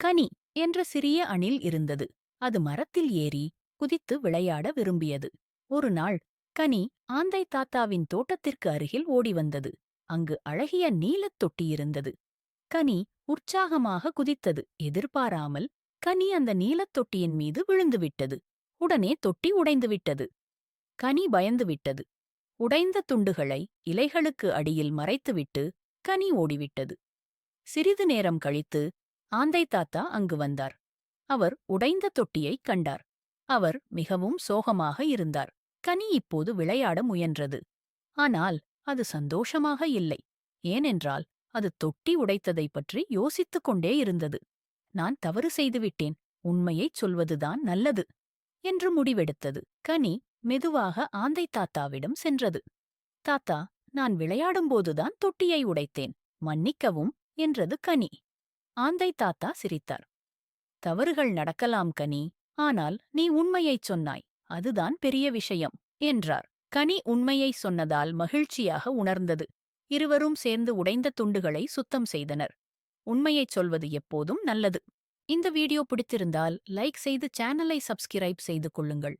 கனி என்ற சிறிய அணில் இருந்தது. அது மரத்தில் ஏறி குதித்து விளையாட விரும்பியது. ஒரு நாள் கனி ஆந்தை தாத்தாவின் தோட்டத்திற்கு அருகில் ஓடி வந்தது. அங்கு அழகிய நீலத் தொட்டி இருந்தது. கனி உற்சாகமாக குதித்தது. எதிர்பாராமல் கனி அந்த நீலத் தொட்டியின் மீது விழுந்துவிட்டது உடனே தொட்டி உடைந்துவிட்டது கனி பயந்துவிட்டது உடைந்த துண்டுகளை இலைகளுக்கு அடியில் மறைத்துவிட்டு கனி ஓடிவிட்டது. சிறிது நேரம் கழித்து ஆந்தை தாத்தா அங்கு வந்தார். அவர் உடைந்த தொட்டியைக் கண்டார். அவர் மிகவும் சோகமாக இருந்தார். கனி இப்போது விளையாட முயன்றது. ஆனால் அது சந்தோஷமாக இல்லை. ஏனென்றால் அது தொட்டி உடைத்ததைப் பற்றி யோசித்துக் கொண்டே இருந்தது. நான் தவறு செய்துவிட்டேன். உண்மையைச் சொல்வதுதான் நல்லது என்று முடிவெடுத்தது. கனி மெதுவாக ஆந்தை தாத்தாவிடம் சென்றது. தாத்தா நான் விளையாடும்போதுதான் தொட்டியை உடைத்தேன். மன்னிக்கவும் என்றது கனி. ஆந்தை தாத்தா சிரித்தார். தவறுகள் நடக்கலாம் கனி. ஆனால் நீ உண்மையைச் சொன்னாய். அதுதான் பெரிய விஷயம் என்றார். கனி உண்மையைச் சொன்னதால் மகிழ்ச்சியாக உணர்ந்தது. இருவரும் சேர்ந்து உடைந்த துண்டுகளை சுத்தம் செய்தனர். உண்மையைச் சொல்வது எப்போதும் நல்லது. இந்த வீடியோ பிடித்திருந்தால் லைக் செய்து சேனலை சப்ஸ்கிரைப் செய்து கொள்ளுங்கள்.